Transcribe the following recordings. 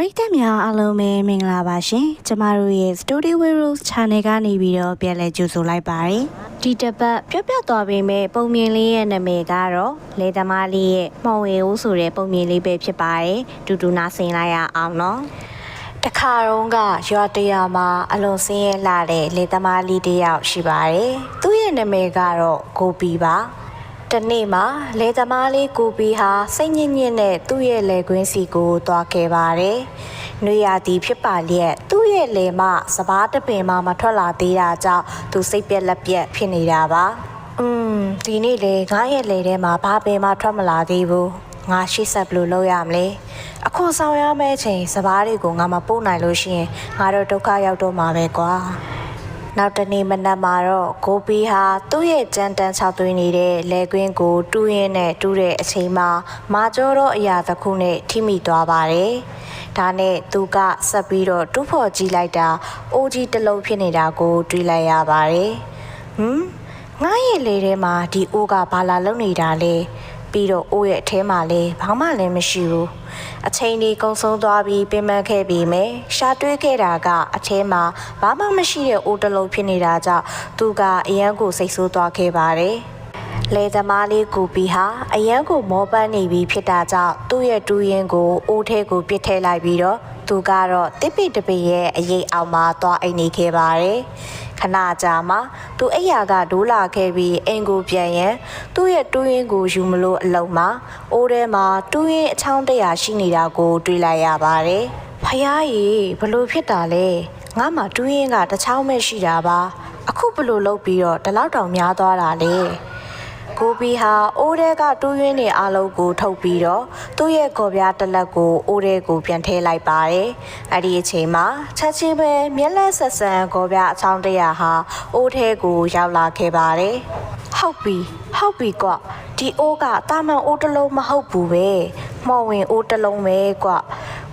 ပရိသတ်များအားလုံးပဲမင်္ဂလာပါရှင်ကျမတို့ရဲ့ Story Heroes Channel ကနေပြီးတော့ပြန်လည်ကြိုဆိုလိုက်ပါတယ်ဒီတစ်ပတ်ပြပြသွားပေးမယ့်ပုံမြင်လေးရဲ့နာမည်ကတော့လေသမားလေးရဲ့မောင်ဝေဦးဆိုတဲ့ပုံမြင်လေးပဲဖြစ်ပါတယ်တူတူနာဆင်လိုက်ရအောင်နော်တခါတုန်းကရွာတရာမှာအလွန်ဆင်းရဲလာတဲ့လေသမားလေးတစ်ယောက်ရှိပါတယ်သူ့ရဲ့နာမည်ကတော့ကိုပီပါ တနေ့မှာလေသမားလေးကိုပီဟာစိတ်ညစ်ညစ်နဲ့သူ့ရဲ့လေကွင်းစီကိုသွားခဲ့ပါတယ်။နှွေရာသီဖြစ်ပါလျက်သူ့ရဲ့လေမစပားတပင်မှမထွက်လာသေးတာကြောင့်သူစိတ်ပြက်လက်ပြက်ဖြစ်နေတာပါ။อืมဒီနေ့လေငါရဲ့လေထဲမှာဘာပင်မှထွက်မလာသေးဘူး။ငါရှိဆက်ဘလို့လုပ်ရမလဲ။အခွန်ဆောင်ရမယ့်အချိန်စပားတွေကိုငါမပို့နိုင်လို့ရှိရင်ငါတို့ဒုက္ခရောက်တော့မှာပဲကွာ။ နောက်တနေ့မနက်မှာတော့ကိုပီဟာသူ့ရဲ့ကြမ်းတမ်းချောက်သွင်းနေတဲ့လဲကွင်းကိုတူးရင်းနဲ့တူးတဲ့အချိန်မှာမာကျောတော့အရာတစ်ခုနဲ့ထိမိသွားပါတယ်။ဒါနဲ့သူကဆက်ပြီးတော့တူးဖော်ကြည့်လိုက်တာအိုးကြီးတစ်လုံးဖြစ်နေတာကို တွေးလိုက်ရပါတယ်။ဟမ်ငါရဲ့လေထဲမှာဒီအိုးကဘာလာလုံနေတာလဲ ပြီးတော့အိုးရဲ့အထဲမှာလည်းဘာမှလည်းမရှိဘူးအချိန်ဒီကုံဆုံးသွားပြီးပင်ပန်းခဲ့ပြီးမယ်ရှာတွေးခဲ့တာကအထဲမှာဘာမှမရှိတဲ့အိုးတစ်လုံးဖြစ်နေတာကြောင့်သူကအရန်ကိုစိတ်ဆိုးသွားခဲ့ပါတယ် လေသမားလေးကူပီဟာအရန်ကိုမောပန်းနေပြီဖြစ်တာကြောင့်သူ့ရဲ့တူးရင်ကိုအိုးထဲကိုပစ်ထည့်လိုက်ပြီးတော့သူကတော့တစ်ပိတပိရဲ့အရေးအောင်မှာသွားအိမ်နေခဲ့ပါတယ်ခဏကြာမှသူအိယာကဒိုးလာခဲ့ပြီးအင်ကိုပြန်ရန်သူ့ရဲ့တူးရင်ကိုယူမလို့အလုံးမှာအိုးထဲမှာတူးရင်အချောင်းတရာရှိနေတာကိုတွေ့လိုက်ရပါတယ်ဖယားကြီးဘလို့ဖြစ်တာလဲငါမှတူးရင်ကတချောင်းမဲ့ရှိတာပါအခုဘလို့လုပ်ပြီးတော့ဒီလောက်တောင်များသွားတာလေ ကိုပီဟာအိုးထဲကတူးရင်းနေအလုံးကိုထုတ်ပြီးတော့သူ့ရဲ့ကော်ပြားတစ်လက်ကိုအိုးထဲကိုပြန်ထည့်လိုက်ပါတယ်။အဲ့ဒီအချိန်မှာချက်ချင်းပဲမျက်လက်ဆက်ဆန်ကော်ပြားအချောင်းတရာဟာအိုးထဲကိုရောက်လာခဲ့ပါတယ်။ဟုတ်ပြီဟုတ်ပြီကွဒီအိုးကတာမန်အိုးတစ်လုံးမဟုတ်ဘူးပဲ။မော်ဝင်အိုးတစ်လုံးပဲကွ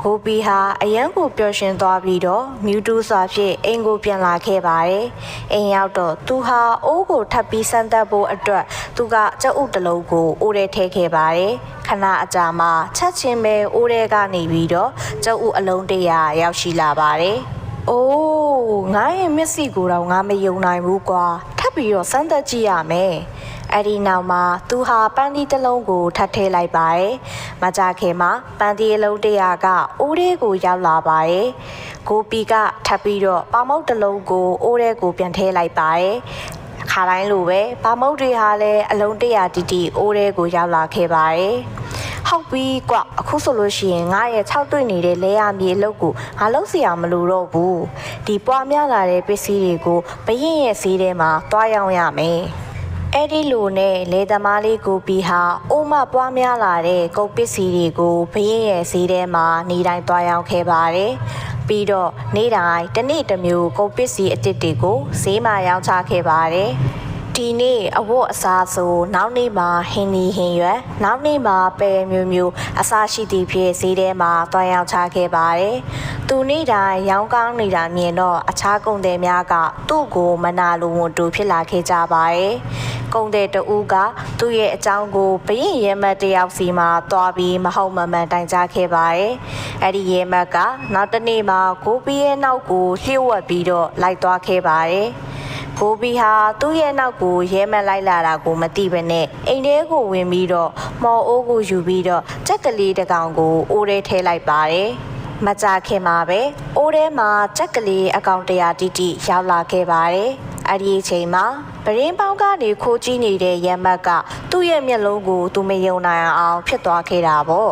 ကိုပီဟာအရန်ကိုပျော်ရွှင်သွားပြီးတော့မြူတူးစွာဖြင့်အိမ်ကိုပြန်လာခဲ့ပါတယ်။အိမ်ရောက်တော့သူဟာအိုးကိုထပ်ပြီးစမ်းသပ်ဖို့အတွက်သူကကြက်ဥတစ်လုံးကိုအိုးထဲထည့်ခဲ့ပါတယ်။ခဏအကြာမှာချက်ချင်းပဲအိုးထဲကနေပြီးတော့ကြက်ဥအလုံးတရာရောက်ရှိလာပါတယ်။အိုးငါရဲ့မျက်စိကိုတော့ငါမယုံနိုင်ဘူးကွာ။ထပ်ပြီးတော့စမ်းသပ်ကြည့်ရမယ်။ အဲ့ဒီနောက်မှာသူဟာပန်းသီးတစ်လုံးကိုထပ်ထည့်လိုက်ပါတယ်။မကြခင်မှာပန်းသီးအလုံးတရာကအိုးလေးကိုရောက်လာပါတယ်။ကိုပီကထပ်ပြီးတော့ပေါမုတ်တစ်လုံးကိုအိုးလေးကိုပြန်ထည့်လိုက်ပါတယ်။အခါတိုင်းလိုပဲပေါမုတ်တွေဟာလည်းအလုံးတရာတီတီအိုးလေးကိုရောက်လာခဲ့ပါတယ်။ဟုတ်ပြီကွအခုဆိုလို့ရှိရင်ငါရဲ့6တွေ့နေတဲ့လဲရမြေအလုပ်ကိုငါလုပ်เสียမလို့တော့ဘူးဒီပွားများလာတဲ့ပစ္စည်းတွေကိုဘရင်ရဲ့ဈေးထဲမှာတွားရောင်းရမယ် အဲ့ဒီလိုနဲ့လေသမားလေးကိုပီဟာအိုးမပွားများလာတဲ့ကုန်ပစ္စည်းတွေကိုဘရင်ရဲ့ဈေးထဲမှာနေတိုင်းတွားရောင်းခဲ့ပါတယ်ပြီးတော့နေ့တိုင်းတစ်နေ့တစ်မျိုးကုန်ပစ္စည်းအစ်စ်တွေကိုဈေးမှာရောင်းချခဲ့ပါတယ် ဒီနေ့အဝတ်အစားဆိုနောက်နေ့မှာဟင်းဒီဟင်းရွက်နောက်နေ့မှာပဲမျိုးမျိုးအစားရှိသည့်ဖြစ်ဈေးထဲမှာတွားရောက်ချခဲ့ပါတယ်။သူနေ့တိုင်းရောင်းကောင်းနေတာမြင်တော့အခြားကုန်သည်များကသူ့ကိုမနာလိုဝန်တူဖြစ်လာခဲ့ကြပါတယ်။ကုန်သည်တဦးကသူ့ရဲ့အကြောင်းကိုဘရင်ရဲမတ်တယောက်စီမှာတွားပြီးမဟုတ်မမှန်တိုင်ကြားခဲ့ပါတယ်။အဲ့ဒီရဲမတ်ကနောက်တစ်နေ့မှာကိုပီးရဲ့နောက်ကိုလျှို့ဝှက်ပြီးတော့လိုက်သွားခဲ့ပါတယ်။ ကိုဘီဟာသူ့ရဲ့နောက်ကိုရဲမက်လိုက်လာတာကိုမသိဘဲနဲ့အိမ်ထဲကိုဝင်ပြီးတော့မော်အိုးကိုယူပြီးတော့ကြက်ကလေးတစ်ကောင်ကိုအိုးထဲထည့်လိုက်ပါတယ်မကြခင်မှာပဲအိုးထဲမှာကြက်ကလေးအကောင်တရာတိတိရောက်လာခဲ့ပါတယ်အဲ့ဒီအချိန်မှာ ပရင်းပေါင်းကနေခိုးကြည့်နေတဲ့ရမက်ကသူ့ရဲ့မျက်လုံးကိုသူမယုံနိုင်အောင်ဖြစ်သွားခဲ့တာပေါ့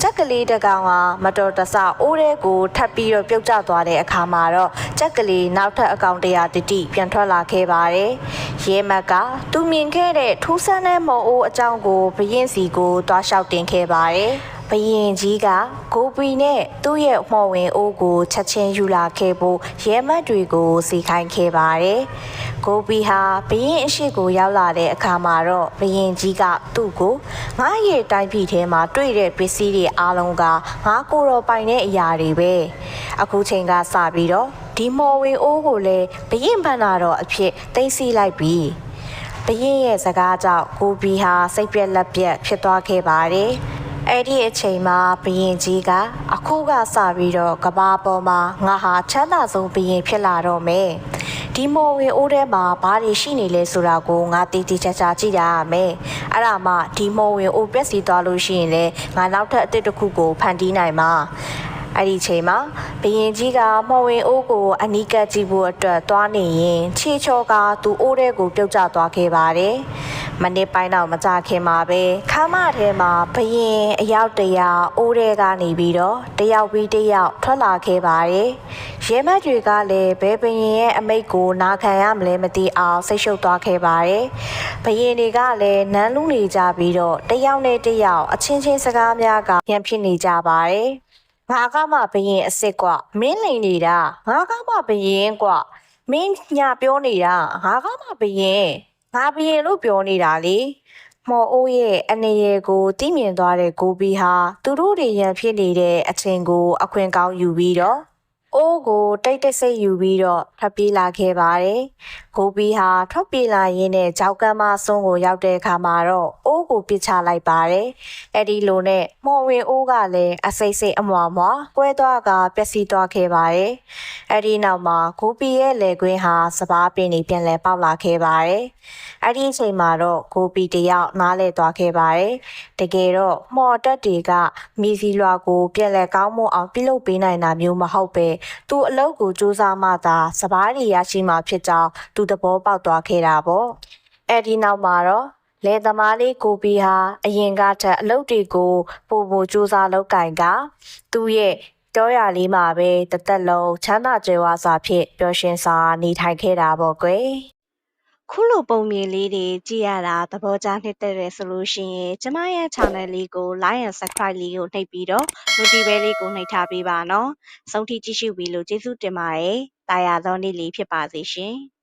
ကြက်ကလေးတစ်ကောင်ဟာမတော်တဆအိုးထဲကိုထပ်ပြီးတော့ပြုတ်ကျသွားတဲ့အခါမှာတော့ကြက်ကလေးနောက်ထပ်အကောင်တရာတတိပြန်ထွက်လာခဲ့ပါတယ်။ရဲမက်ကသူမြင်ခဲ့တဲ့ထူးဆန်းတဲ့မော်အိုးအကြောင်းကိုဘရင်စီကိုတွားလျှောက်တင်ခဲ့ပါတယ်။ဘရင်ကြီးကကိုပီနဲ့သူ့ရဲ့မှော်ဝင်အိုးကိုချက်ချင်းယူလာခဲ့ဖို့ရဲမတ်တွေကိုစီခိုင်းခဲ့ပါတယ်။ကိုပီဟာဘရင်အရှိကိုရောက်လာတဲ့အခါမှာတော့ဘရင်ကြီးကသူ့ကိုငါရဲ့တိုင်းပြည်ထဲမှာတွေ့တဲ့ပစ္စည်းတွေအားလုံးကငါကိုတော်ပိုင်တဲ့အရာတွေပဲ။အခုချိန်ကစပြီးတော့ဒီမော်ဝင်အိုးကိုလည်းဘရင်ဘန္နာတော်အဖြစ်သိမ်းဆည်းလိုက်ပြီ။ဘရင်ရဲ့စကားကြောင့်ကိုပီဟာစိတ်ပြက်လက်ပြက်ဖြစ်သွားခဲ့ပါတယ်။ အဲ့ဒီအချိန်မှာဘရင်ကြီးကအခုကစပြီးတော့ကဘာပေါ်မှာငါဟာချမ်းသာဆုံးဘရင်ဖြစ်လာတော့မယ်ဒီမော်ဝင်အိုးထဲမှာဘာတွေရှိနေလဲဆိုတာကိုငါတီးတီးချာချာကြည့်ရမယ်အဲ့ဒါမှဒီမော်ဝင်အိုးပြက်စီသွားလို့ရှိရင်လေငါနောက်ထပ်အစ်စ်တစ်ခုကိုဖန်တီးနိုင်မှာအဲ့ဒီချိန်မှာဘရင်ကြီးကမော်ဝင်အိုးကိုအနီးကပ်ကြည့်ဖို့အတွက်သွားနေရင် ခြေချောကသူ့အိုးထဲကိုပြုတ်ကျသွားခဲ့ပါတယ် မနစ်ပိုင်းတော့မကြခင်မှာပဲခမ်းမထဲမှာဘရင်အယောက်တရာအိုးတဲကနေပြီးတော့တယောက်ပြီးတယောက်ထွက်လာခဲ့ပါတယ်ရဲမတ်တွေကလည်းဘဲဘရင်ရဲ့အမိတ်ကိုနာခံရမလဲမသိအောင်စိတ်ရှုပ်သွားခဲ့ပါတယ်ဘရင်တွေကလည်းနန်းလူနေကြပြီးတော့တယောက်နဲ့တယောက်အချင်းချင်းစကားများကပြန်ဖြစ်နေကြပါတယ်ဘာကမှဘရင်အစ်စ်ကမင်းလိန်နေတာငါကမှဘရင်ကမင်းညာပြောနေတာငါကမှဘရင် ငါဘရင်လို့ပြောနေတာလေမော်အိုးရဲ့အနေရကိုတိမြင်သွားတဲ့ကိုဘီဟာသူတို့တွေရန်ဖြစ်နေတဲ့အချိန်ကိုအခွင့်ကောင်းယူပြီးတော့ အိုးကိုတိတ်တိတ်ဆိတ်ယူပြီးတော့ထွက်ပြေးလာခဲ့ပါတယ်။ကိုဘီဟာထွက်ပြေးလာရင်းနဲ့ကြောက်ကမ်းမဆွန်းကိုရောက်တဲ့အခါမှာတော့အိုးကိုပစ်ချလိုက်ပါတယ်။အဲ့ဒီလိုနဲ့မော်ဝင်အိုးကလည်းအစိမ့်စိမ့်အမွာမွာကွဲသွားကပျက်စီးသွားခဲ့ပါတယ်။အဲ့ဒီနောက်မှာကိုဘီရဲ့လေကွင်းဟာစပားပင်တွေပြန်လဲပေါက်လာခဲ့ပါတယ်။အဲ့ဒီအချိန်မှာတော့ကိုဘီတယောက်နားလဲသွားခဲ့ပါတယ်။တကယ်တော့မော်တက်တွေကမီစီလွာကိုပြန်လဲကောင်းမွန်အောင်ပြုလုပ်ပေးနိုင်တာမျိုးမဟုတ်ပဲသူအလုပ်ကိုစူးစမ်းမှသာစပားတွေရရှိမှာဖြစ်ကြောင်းသူသဘောပေါက်သွားခဲ့တာပေါ့အဲ့ဒီနောက်မှာတော့လေသမားလေးကိုပီဟာအရင်ကထက်အလုပ်တွေကိုပို့ပို့စူးစမ်းလုပ်ကင်ကသူ့ရဲ့တောရလေးမှာပဲတသက်လုံးချမ်းသာကြွယ်ဝစွာဖြင့်ပျော်ရွှင်စွာနေထိုင်ခဲ့တာပေါ့ကွယ် ခုလိုပုံမြင်လေးတွေကြည့်ရတာသဘောကျနှစ်သက်တယ်ဆိုလို့ရှိရင်ကျမရဲ့ channel လေးကို like and subscribe လေးကိုနှိပ်ပြီးတော့ notification လေးကိုနှိပ်ထားပေးပါနော်။ဆုံးထိကြည့်ရှုပြီးလို့ကျေးဇူးတင်ပါတယ်။တာယာသောနေ့လေးဖြစ်ပါစေရှင်။